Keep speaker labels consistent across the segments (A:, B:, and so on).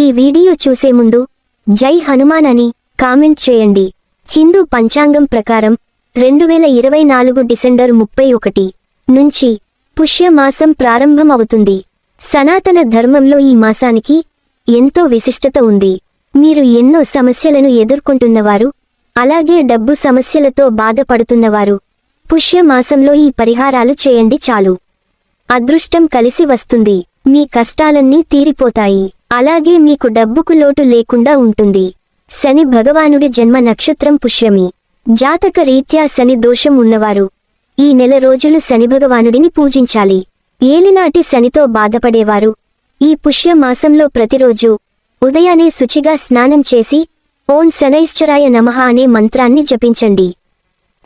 A: ఈ వీడియో చూసే ముందు జై హనుమాన్ అని కామెంట్ చేయండి. హిందూ పంచాంగం ప్రకారం రెండు వేల ఇరవై నాలుగు డిసెంబర్ ముప్పై ఒకటి నుంచి పుష్యమాసం ప్రారంభం అవుతుంది సనాతన ధర్మంలో ఈ మాసానికి ఎంతో విశిష్టత ఉంది. మీరు ఎన్నో సమస్యలను ఎదుర్కొంటున్నవారు అలాగే డబ్బు సమస్యలతో బాధపడుతున్నవారు పుష్యమాసంలో ఈ పరిహారాలు చేయండి చాలు. అదృష్టం కలిసి వస్తుంది. మీ కష్టాలన్నీ తీరిపోతాయి. అలాగే మీకు డబ్బుకు లోటు లేకుండా ఉంటుంది. శని భగవానుడి జన్మ నక్షత్రం పుష్యమి. జాతక రీత్యా శని దోషం ఉన్నవారు. ఈ నెల రోజులు శని భగవానుడిని పూజించాలి. ఏలినాటి శనితో బాధపడేవారు. ఈ పుష్య మాసంలో ప్రతిరోజు ఉదయాన్నే శుచిగా స్నానం చేసి ఓం శనైశ్చరాయ నమః అనే మంత్రాన్ని జపించండి.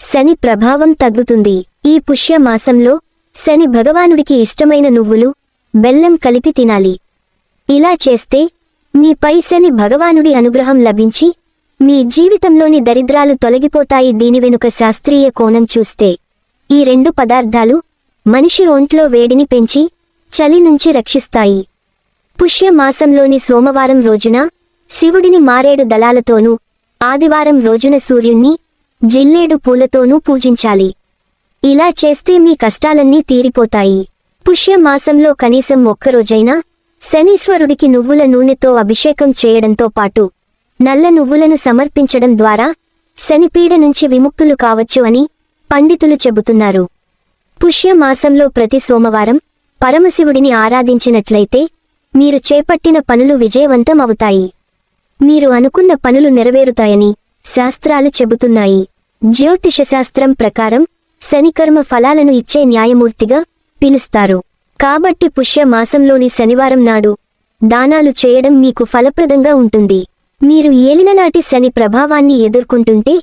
A: శని ప్రభావం తగ్గుతుంది. ఈ పుష్య మాసంలో శని భగవానుడికి ఇష్టమైన నువ్వులు బెల్లం కలిపి తినాలి. ఇలా చేస్తే మీపై శని భగవానుడి అనుగ్రహం లభించి మీ జీవితంలోని దరిద్రాలు తొలగిపోతాయి దీని వెనుక శాస్త్రీయ కోణం చూస్తే. ఈ రెండు పదార్థాలు మనిషి ఒంట్లో వేడిని పెంచి చలి నుంచి రక్షిస్తాయి. పుష్యమాసంలోని సోమవారం రోజున శివుడిని మారేడు దళాలతోనూ ఆదివారం రోజున సూర్యుణ్ణి జిల్లేడు పూలతోనూ పూజించాలి. ఇలా చేస్తే మీ కష్టాలన్నీ తీరిపోతాయి. పుష్యమాసంలో కనీసం ఒక్కరోజైనా శనీశ్వరుడికి నువ్వుల నూనెతో అభిషేకం చేయడంతో పాటు నల్ల నువ్వులను సమర్పించడం ద్వారా శనిపీడ నుంచి విముక్తులు కావచ్చు అని పండితులు చెబుతున్నారు. పుష్యమాసంలో ప్రతి సోమవారం పరమశివుడిని ఆరాధించినట్లయితే మీరు చేపట్టిన పనులు విజయవంతం అవుతాయి. మీరు అనుకున్న పనులు నెరవేరుతాయని శాస్త్రాలు చెబుతున్నాయి. జ్యోతిషశాస్త్రం ప్రకారం శనికర్మ ఫలాలను ఇచ్చే న్యాయమూర్తిగా పిలుస్తారు. కాబట్టి పుష్య మాసంలోని శనివారం నాడు దానాలు చేయడం మీకు ఫలప్రదంగా ఉంటుంది. మీరు ఏలిననాటి శని ప్రభావాన్ని ఎదుర్కొంటుంటే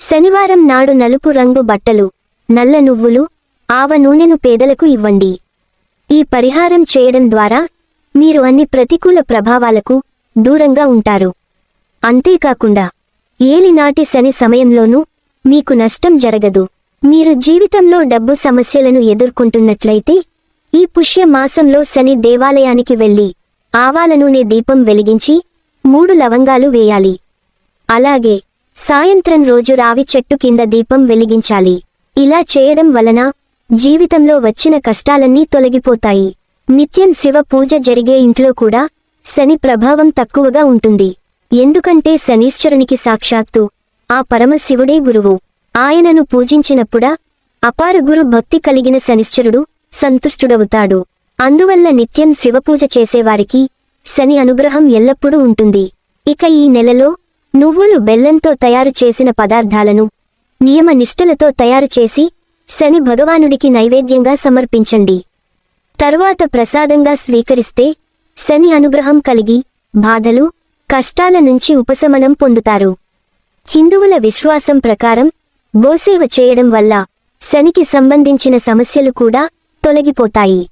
A: శనివారం నాడు నలుపు రంగు బట్టలు నల్ల నువ్వులు ఆవ నూనెను పేదలకు ఇవ్వండి. ఈ పరిహారం చేయడం ద్వారా మీరు అన్ని ప్రతికూల ప్రభావాలకు దూరంగా ఉంటారు. అంతేకాకుండా ఏలినాటి శని సమయంలోనూ మీకు నష్టం జరగదు. మీరు జీవితంలో డబ్బు సమస్యలను ఎదుర్కొంటున్నట్లయితే ఈ పుష్య మాసంలో శని దేవాలయానికి వెళ్ళి ఆవాల నూనె దీపం వెలిగించి మూడు లవంగాలు వేయాలి. అలాగే సాయంత్రం రోజు రావి చెట్టు కింద దీపం వెలిగించాలి. ఇలా చేయడం వలన జీవితంలో వచ్చిన కష్టాలన్నీ తొలగిపోతాయి. నిత్యం శివ పూజ జరిగే ఇంట్లో కూడా శని ప్రభావం తక్కువగా ఉంటుంది. ఎందుకంటే శనీశ్వరునికి సాక్షాత్తు ఆ పరమశివుడే గురువు. ఆయనను పూజించినప్పుడా అపార గురు భక్తి కలిగిన శనిశ్చరుడు సంతుష్టుడవుతాడు. అందువల్ల నిత్యం శివపూజ చేసేవారికి శని అనుగ్రహం ఎల్లప్పుడూ ఉంటుంది. ఇక ఈ నెలలో నువ్వులు బెల్లంతో తయారు చేసిన పదార్థాలను నియమ నిష్ఠలతో తయారు చేసి శని భగవానుడికి నైవేద్యంగా సమర్పించండి. తరువాత ప్రసాదంగా స్వీకరిస్తే శని అనుగ్రహం కలిగి బాధలు కష్టాల నుంచి ఉపశమనం పొందుతారు. హిందువుల విశ్వాసం ప్రకారం గోసేవ చేయడం వల్ల శనికి సంబంధించిన సమస్యలు కూడా తొలగిపోతాయి.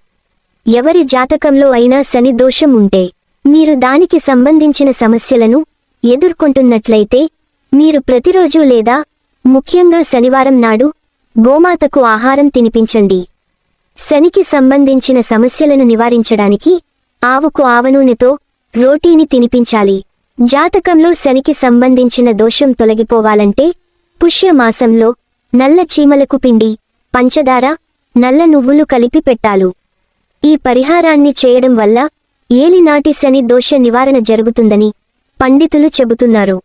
A: ఎవరి జాతకంలో అయినా శని దోషం ఉంటే మీరు దానికి సంబంధించిన సమస్యలను ఎదుర్కొంటున్నట్లయితే మీరు ప్రతిరోజు లేదా ముఖ్యంగా శనివారం నాడు గోమాతకు ఆహారం తినిపించండి. శనికి సంబంధించిన సమస్యలను నివారించడానికి ఆవుకు ఆవనూనెతో రోటీని తినిపించాలి. జాతకంలో శనికి సంబంధించిన దోషం తొలగిపోవాలంటే పుష్యమాసంలో నల్ల చీమలకు పిండి పంచదార నల్ల నువ్వులు కలిపి పెట్టాలు. ఈ పరిహారాన్ని చేయడం వల్ల ఏలినాటి శని దోష నివారణ జరుగుతుందని పండితులు చెబుతున్నారు.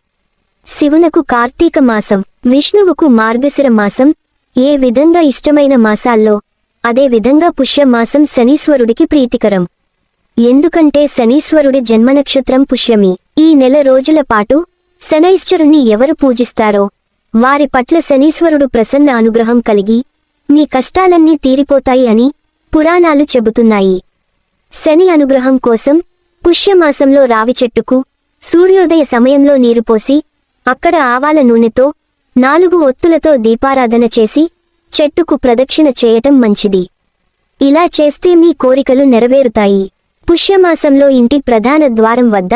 A: శివునకు కార్తీక మాసం విష్ణువుకు మార్గశిర మాసం ఏ విధంగా ఇష్టమైన మాసాల్లో అదే విధంగా పుష్యమాసం శనీశ్వరుడికి ప్రీతికరం. ఎందుకంటే శనీశ్వరుడి జన్మనక్షత్రం పుష్యమి. ఈ నెల రోజుల పాటు శనైశ్వరుణ్ణి ఎవరు పూజిస్తారో వారి పట్ల శనీశ్వరుడు ప్రసన్న అనుగ్రహం కలిగి మీ కష్టాలన్నీ తీరిపోతాయి అని పురాణాలు చెబుతున్నాయి. శని అనుగ్రహం కోసం పుష్యమాసంలో రావి చెట్టుకు సూర్యోదయ సమయంలో నీరు పోసి అక్కడ ఆవాల నూనెతో నాలుగు ఒత్తులతో దీపారాధన చేసి చెట్టుకు ప్రదక్షిణ చేయటం మంచిది. ఇలా చేస్తే మీ కోరికలు నెరవేరుతాయి. పుష్యమాసంలో ఇంటి ప్రధాన ద్వారం వద్ద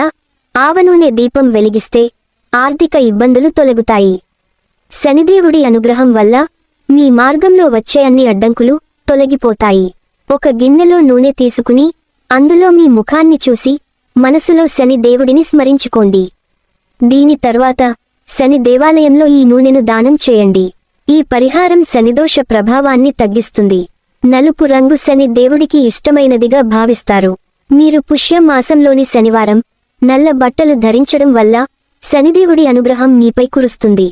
A: ఆవనూనె దీపం వెలిగిస్తే ఆర్థిక ఇబ్బందులు తొలగుతాయి. శనిదేవుడి అనుగ్రహం వల్ల మీ మార్గంలో వచ్చే అన్ని అడ్డంకులు తొలగిపోతాయి. ఒక గిన్నెలో నూనె తీసుకుని అందులో మీ ముఖాన్ని చూసి మనసులో శని దేవుడిని స్మరించుకోండి. దీని తర్వాత శని దేవాలయంలో ఈ నూనెను దానం చేయండి. ఈ పరిహారం శనిదోష ప్రభావాన్ని తగ్గిస్తుంది. నలుపు రంగు శని దేవుడికి ఇష్టమైనదిగా భావిస్తారు. మీరు పుష్య మాసంలోని శనివారం నల్ల బట్టలు ధరించడం వల్ల శనిదేవుడి అనుగ్రహం మీపై కురుస్తుంది.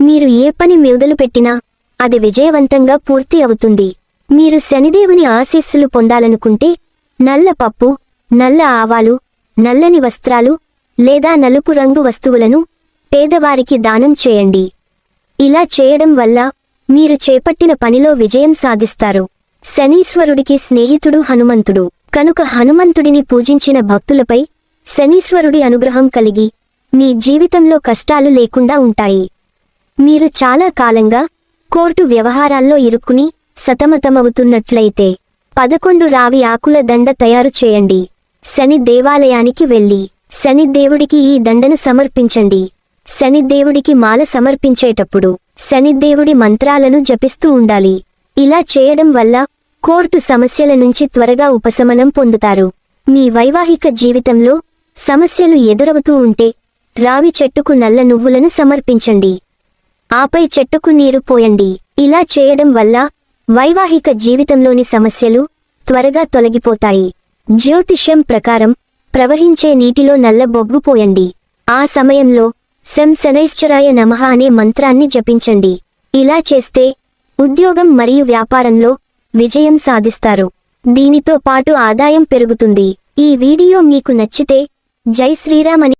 A: మీరు ఏ పని మొదలుపెట్టినా అది విజయవంతంగా పూర్తి అవుతుంది. మీరు శనిదేవుని ఆశీస్సులు పొందాలనుకుంటే నల్ల పప్పు నల్ల ఆవాలు నల్లని వస్త్రాలు లేదా నలుపు రంగు వస్తువులను పేదవారికి దానం చేయండి. ఇలా చేయడం వల్ల మీరు చేపట్టిన పనిలో విజయం సాధిస్తారు. శనీశ్వరుడికి స్నేహితుడు హనుమంతుడు. కనుక హనుమంతుడిని పూజించిన భక్తులపై శనీశ్వరుడి అనుగ్రహం కలిగి మీ జీవితంలో కష్టాలు లేకుండా ఉంటాయి. మీరు చాలా కాలంగా కోర్టు వ్యవహారాల్లో ఇరుక్కుని సతమతమవుతున్నట్లయితే పదకొండు రావి ఆకుల దండ తయారు చేయండి. శని దేవాలయానికి వెళ్ళి శని దేవుడికి ఈ దండను సమర్పించండి. శనిదేవుడికి మాల సమర్పించేటప్పుడు శని దేవుడి మంత్రాలను జపిస్తూ ఉండాలి. ఇలా చేయడం వల్ల కోర్టు సమస్యల నుంచి త్వరగా ఉపశమనం పొందుతారు. మీ వైవాహిక జీవితంలో సమస్యలు ఎదురవుతూ ఉంటే రావి చెట్టుకు నల్ల నువ్వులను సమర్పించండి. ఆపై చెట్టుకు నీరు పోయండి. ఇలా చేయడం వల్ల వైవాహిక జీవితంలోని సమస్యలు త్వరగా తొలగిపోతాయి. జ్యోతిష్యం ప్రకారం ప్రవహించే నీటిలో నల్ల బొగ్గు పోయండి. ఆ సమయంలో శం శనైశ్చరాయ నమః అనే మంత్రాన్ని జపించండి. ఇలా చేస్తే ఉద్యోగం మరియు వ్యాపారంలో విజయం సాధిస్తారు. దీనితో పాటు ఆదాయం పెరుగుతుంది. ఈ వీడియో మీకు నచ్చితే జై శ్రీరామ్ అని